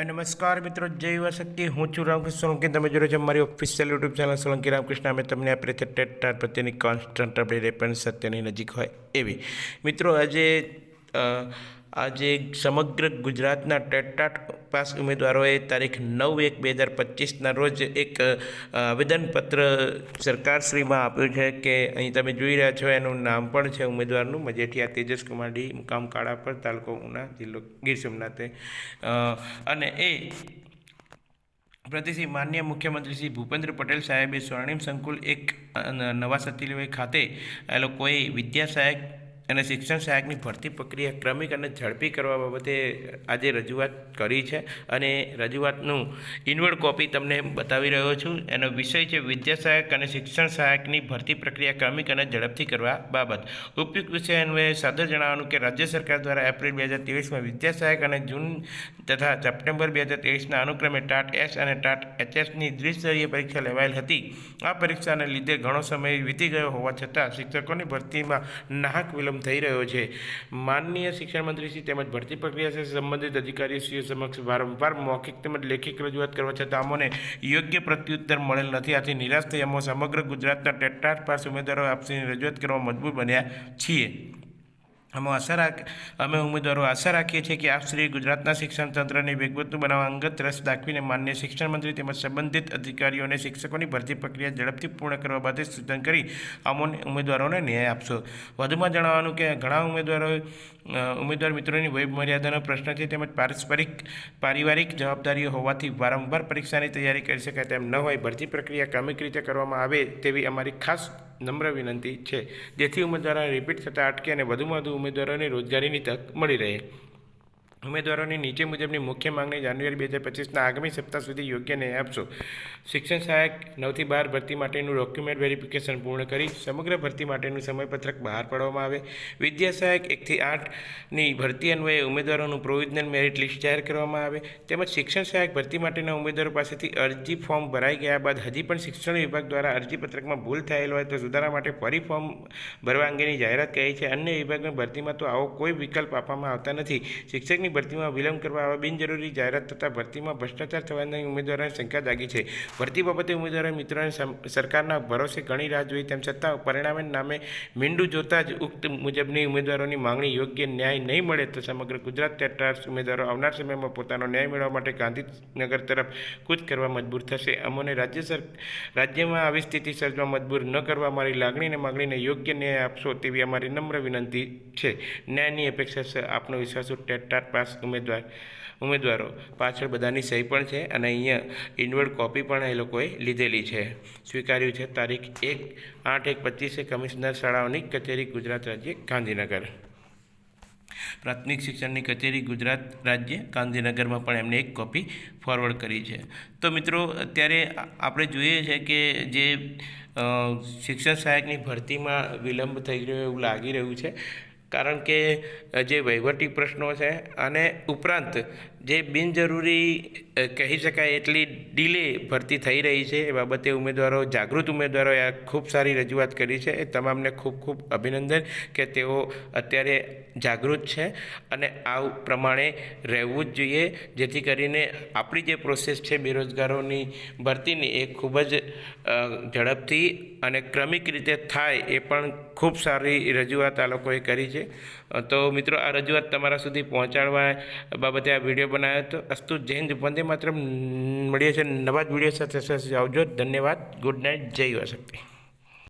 નમસ્કાર મિત્રો, જય યુવા શક્તિ હું છું રામકૃષ્ણ સોલંકી. તમે જોડે છે મારી official YouTube channel Solanki Ramkrishna. અમે તમને આપણે છે ટેટ ટાટ પ્રત્યેની કોન્સ્ટન્ટ અપડેટ પણ સત્યની નજીક હોય એવી. મિત્રો, આજે આજે સમગ્ર ગુજરાતના ટેટાટ પાસ ઉમેદવારોએ તારીખ નવ એક બે હજાર પચીસના રોજ એક આવેદનપત્ર સરકારશ્રીમાં આપ્યું છે કે અહીં તમે જોઈ રહ્યા છો, એનું નામ પણ છે ઉમેદવારનું, મજેઠિયા તેજસ કુમાર ડી મુકામ કાળાપર તાલુકો ઉના, જિલ્લો ગીર સોમનાથે. અને એ પ્રતિશ્રી માન્ય મુખ્યમંત્રી શ્રી ભૂપેન્દ્ર પટેલ સાહેબે સ્વર્ણિમ સંકુલ એક નવા સચિવાલય ખાતે એ લોકોએ વિદ્યા સહાયક અને શિક્ષણ સહાયકની ભરતી પ્રક્રિયા ક્રમિક અને ઝડપી કરવા બાબતે આજે રજૂઆત કરી છે અને રજૂઆતનું ઇનવર્ડ કોપી તમને બતાવી રહ્યો છું. એનો વિષય છે વિદ્યા સહાયક અને શિક્ષણ સહાયકની ભરતી પ્રક્રિયા ક્રમિક અને ઝડપથી કરવા બાબત. ઉપયુક્ત વિષય અન્વયે સાદર જણાવવાનું કે રાજ્ય સરકાર દ્વારા એપ્રિલ બે હજાર ત્રેવીસમાં વિદ્યા સહાયક અને જૂન તથા સપ્ટેમ્બર બે હજાર ત્રેવીસના અનુક્રમે ટાટ એસ અને ટાટ એચએસની દ્વિસ્તરીય પરીક્ષા લેવાયેલ હતી. આ પરીક્ષાને લીધે ઘણો સમય વીતી ગયો હોવા છતાં શિક્ષકોની ભરતીમાં નાહક વિલંબ થઈ રહ્યો છે. માનનીય શિક્ષણ મંત્રીશ્રી તેમજ ભરતી પ્રક્રિયા સંબંધિત અધિકારીશ્રીઓ સમક્ષ વારંવાર મૌખિક તેમજ લેખિત રજૂઆત કરવા છતાં અમોને યોગ્ય પ્રત્યુત્તર મળેલ નથી. આથી નિરાશ થઈ અમો સમગ્ર ગુજરાતના ટેટાટ પાસ ઉમેદવારો આપસીની રજૂઆત કરવા મજબૂર બન્યા છીએ. અમે આશા રાખ, અમે ઉમેદવારો આશા રાખીએ છીએ કે આપ શ્રી ગુજરાતના શિક્ષણ તંત્રને વેગવતું બનાવવા અંગત રસ દાખવીને માન્ય શિક્ષણ મંત્રી તેમજ સંબંધિત અધિકારીઓને શિક્ષકોની ભરતી પ્રક્રિયા ઝડપથી પૂર્ણ કરવા બાબતે સૂચન કરી અમોને ઉમેદવારોને ન્યાય આપશો. વધુમાં જણાવવાનું કે ઘણા ઉમેદવારો ઉમેદવાર મિત્રોની વય મર્યાદાનો પ્રશ્ન છે તેમજ પારસ્પરિક, પારિવારિક જવાબદારીઓ હોવાથી વારંવાર પરીક્ષાની તૈયારી કરી શકાય તેમ ન હોય, ભરતી પ્રક્રિયા ક્રમિક રીતે કરવામાં આવે તેવી અમારી ખાસ નમ્ર વિનંતી છે. જેથી ઉમેદવારોને રિપીટ થતાં અટકે અને વધુમાં વધુ ઉમેદવારોને રોજગારીની તક મળી રહે. ઉમેદવારોની નીચે મુજબની મુખ્ય માંગણી જાન્યુઆરી બે હજાર પચીસના આગામી સપ્તાહ સુધી યોગ્ય ન્યાય આપશો. શિક્ષણ સહાયક નવથી બાર ભરતી માટેનું ડોક્યુમેન્ટ વેરિફિકેશન પૂર્ણ કરી સમગ્ર ભરતી માટેનું સમયપત્રક બહાર પાડવામાં આવે. વિદ્યા સહાયક એકથી આઠની ભરતી અન્વયે ઉમેદવારોનું પ્રોવિઝનલ મેરિટ લિસ્ટ જાહેર કરવામાં આવે. તેમજ શિક્ષણ સહાયક ભરતી માટેના ઉમેદવારો પાસેથી અરજી ફોર્મ ભરાઈ ગયા બાદ હજી પણ શિક્ષણ વિભાગ દ્વારા અરજીપત્રકમાં ભૂલ થયેલ હોય તો સુધારા માટે ફરી ફોર્મ ભરવા અંગેની જાહેરાત કરી છે. અન્ય વિભાગની ભરતીમાં તો આવો કોઈ વિકલ્પ આપવામાં આવતા નથી. શિક્ષકની ભરતીમાં વિલંબ કરવા આવા બિનજરૂરી જાહેરાત થતાં ભરતીમાં ભ્રષ્ટાચાર થવાની ઉમેદવારોની શંકા જાગી છે. ભરતી બાબતે ઉમેદવારો મિત્રોને સરકારના ભરોસે ઘણી રાહ જોઈ, તેમ છતાં પરિણામે નામે મીંડું જોતા જ ઉક્ત મુજબની ઉમેદવારોની માંગણી યોગ્ય ન્યાય નહીં મળે તો સમગ્ર ગુજરાત ટેટ્રાર્સ ઉમેદવારો આવનાર સમયમાં પોતાનો ન્યાય મેળવવા માટે ગાંધીનગર તરફ કૂચ કરવા મજબૂર થશે. અમોને રાજ્ય સર, રાજ્યમાં આવી સ્થિતિ સર્જવા મજબૂર ન કરવા અમારી લાગણીને માંગણીને યોગ્ય ન્યાય આપશો તેવી અમારી નમ્ર વિનંતી છે. ન્યાયની અપેક્ષા આપનો વિશ્વાસ ટેટાટ પાસ ઉમેદવાર ઉમેદવારો. પાછળ બધાની સહી પણ છે અને અહીંયા ઇન્વર્ડ કોપી પણ એ લોકોએ લીધેલી છે. સ્વીકાર્યું છે. તારીખ એક આઠ એક પચીસે કમિશનર શાળાઓની કચેરી ગુજરાત રાજ્ય ગાંધીનગર. પ્રાથમિક શિક્ષણની કચેરી ગુજરાત રાજ્ય ગાંધીનગરમાં પણ એમને એક કોપી ફોરવર્ડ કરી છે. તો મિત્રો, અત્યારે આપણે જોઈએ છે કે જે શિક્ષણ સહાયકની ભરતીમાં વિલંબ થઈ રહ્યો એવું લાગી રહ્યું છે. કારણ કે જે વહીવટી પ્રશ્નો છે અને ઉપરાંત જે બિનજરૂરી કહી શકાય એટલી ડીલે ભરતી થઈ રહી છે, એ બાબતે ઉમેદવારો, જાગૃત ઉમેદવારોએ આ ખૂબ સારી રજૂઆત કરી છે. એ તમામને ખૂબ ખૂબ અભિનંદન કે તેઓ અત્યારે જાગૃત છે અને આ પ્રમાણે રહેવું જ જોઈએ. જેથી કરીને આપણી જે પ્રોસેસ છે બેરોજગારોની ભરતીની એ ખૂબ જ ઝડપથી અને ક્રમિક રીતે થાય એ પણ ખૂબ સારી રજૂઆત આ લોકોએ કરી છે. તો મિત્રો, આ રજૂઆત તમારા સુધી પહોંચાડવા બાબતે આ વીડિયો બનાવ્યો હતો. અસ્તુ જૈન વંદે માત્ર મળીએ છીએ નવા જ વીડિયો સાથે. આવજો. ધન્યવાદ. Good night. જય યુવા શક્તિ.